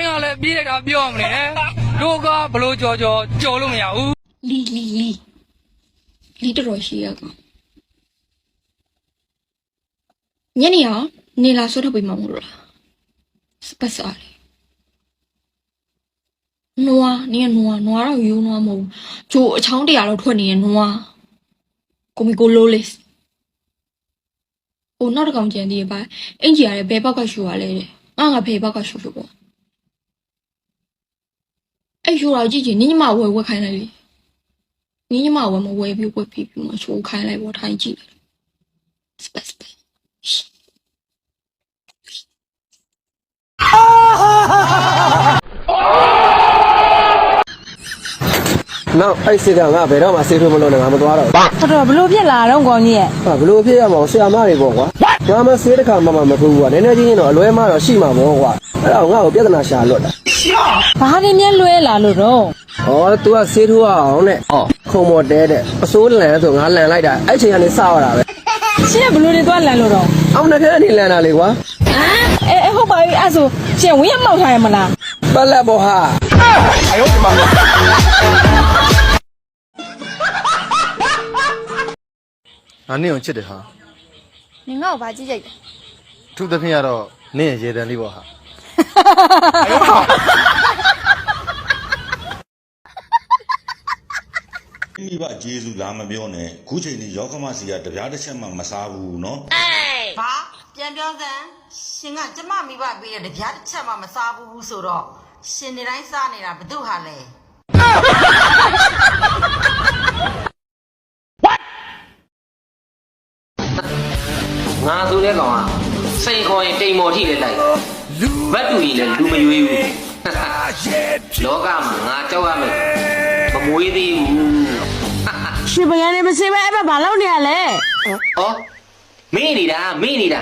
တိုင်းကလည်းပြေးလိုက်တာပြောမနေနဲ့တို့ကဘလို့ကြော်ကြော်ကြော်လို့မရဘူးလီလီလီလီတော်တော်ရှိရကောင်ညနေရောနေလာဆွတ်ထုတ်ပေးမှာမလို့လားစပတ်စားလေနွားနေနွားနွားတော့ယူနွားမဟုတ်ဘူးဂျိုအချောင်းတရာတော့ထွက်နေရနွားကိုမီကိုလိုလေးဟိုနောက်တစ်ကောင်ကြံသေးပါအင်ဂျီရတယ်ဘယ်ဘောက်ကရှူရလဲတဲ့ငါငါဖေဘောက်ကရှူရှူပေါ့ အဲ့ရှိုးတော်ကြည့်ကြည့်နင်းညီမဝယ်ဝက်ခိုင်းလိုက်လေနင်းညီမဝယ်မဝယ်ပြီးဝက်ပြီးပြီးမှရှိုးခိုင်းလိုက်ပေါ်ထိုင်ကြည့်လိုက်စပက်စပက်နောက်အဲ့စစ်ကငါဘယ်တော့မှဆေးထိုးမလို့နဲ့ငါမသွားတော့ဘူးတော်တော်ဘလို့ဖြစ်လာတော့ကောင်းကြီးရဲ့ဟာဘလို့ဖြစ်ရမှာဆရာမတွေပေါ့ကွာငါမဆေးတစ်ခါမှမမထိုးဘူးကွာနည်းနည်းချင်းချင်းတော့အလွဲမှတော့ရှိမှာပေါ့ကွာအဲ့တော့ငါ့ကိုပြဿနာရှာလွတ်တာ ဘာနေမြဲလွဲလာလို့တော့ဟော तू ကဆေးထိုးအောင်နဲ့ဟောခုံမော်တဲတဲ့အစိုးလန်ဆိုငါလန်လိုက်တာအဲ့ချိန်ကနေစရတာပဲရှင်းကဘလို့နေသွားလန်လို့တော့အောင်တစ်ခါနေလန်တာလေကွာအဲအဲဟုတ်ပါပြီအဲ့ဆိုရှင်းဝင်းရမောက်ထားရမလားပတ်လက်ပေါ့ဟာငါနင့်ကိုချစ်တယ်ဟာနင်ငါ့ကိုဘာကြည့်ကြိုက်လဲအထူးသဖြင့်ကတော့နင့်ရဲ့ရေတံလေးပေါ့ဟာ မိဘဂျေစုလာမပြောနဲ့ခုချိန်ကြီးရောက်ခမစီကတပြားတစ်ချက်မှမစားဘူးနော်အေးဘာပြန်ပြောစမ်းရှင်ကကျမမိဘပေးတဲ့တပြားတစ်ချက်မှမစားဘူးဆိုတော့ရှင်နေတိုင်းစားနေတာဘသူဟာလဲ What ငါဆိုတဲ့ကောင်ကစိန်ခေါ်ရင်တိမ်မော်ထိလည်းလိုက်ဘတ်တူကြီးလည်းလူမယွေးဘူးလောကမှာငါကြောက်ရမယ် မမွေးသေးဘူးရှင်ပကံနေမစင်ပဲအဲ့ဘက်ဘာလုပ်နေရလဲဟောမေ့နေတာမေ့နေတာ